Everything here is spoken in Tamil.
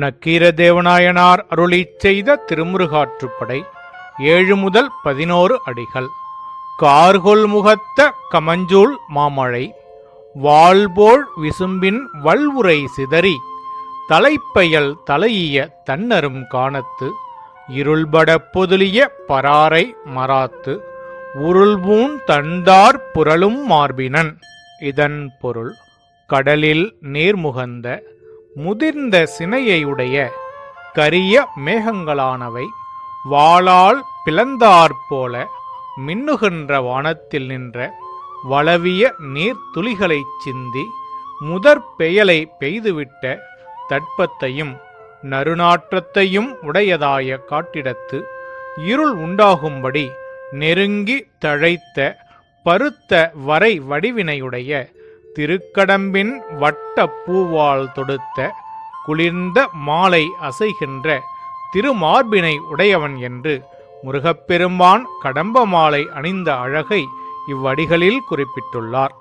நக்கீரதேவநாயனார் அருளி செய்த திருமுருகாற்றுப்படை ஏழு முதல் பதினோரு அடிகள். கார்கொள் முகத்த கமஞ்சூள் மாமழை வாழ்போல் விசும்பின் வல்வுரை சிதறி தலைப்பெயல் தலையிய தன்னரும் காணத்து இருள்பட பொதுலிய பராரை மராத்து உருள்பூன் தந்தார் புரளும் மார்பினன். இதன் பொருள் கடலில் நீர்முகந்த முதிர்ந்த சினையையுடைய கரிய மேகங்களானவை வாளால் பிளந்தாற்போல மின்னுகின்ற வானத்தில் நின்ற வளவிய நீர்த்துளிகளைச் சிந்தி முதற் பெயலை பெய்துவிட்ட தட்பத்தையும் நறுநாற்றத்தையும் உடையதாய காட்டிடத்து இருள் உண்டாகும்படி நெருங்கி தழைத்த பருத்த வரை வடிவினையுடைய திருக்கடம்பின் வட்ட பூவால் தொடுத்த குளிர்ந்த மாலை அசைகின்ற திருமார்பினை உடையவன் என்று முருகப்பெருமான் கடம்ப மாலை அணிந்த அழகை இவ்வடிகளில் குறிப்பிட்டுள்ளார்.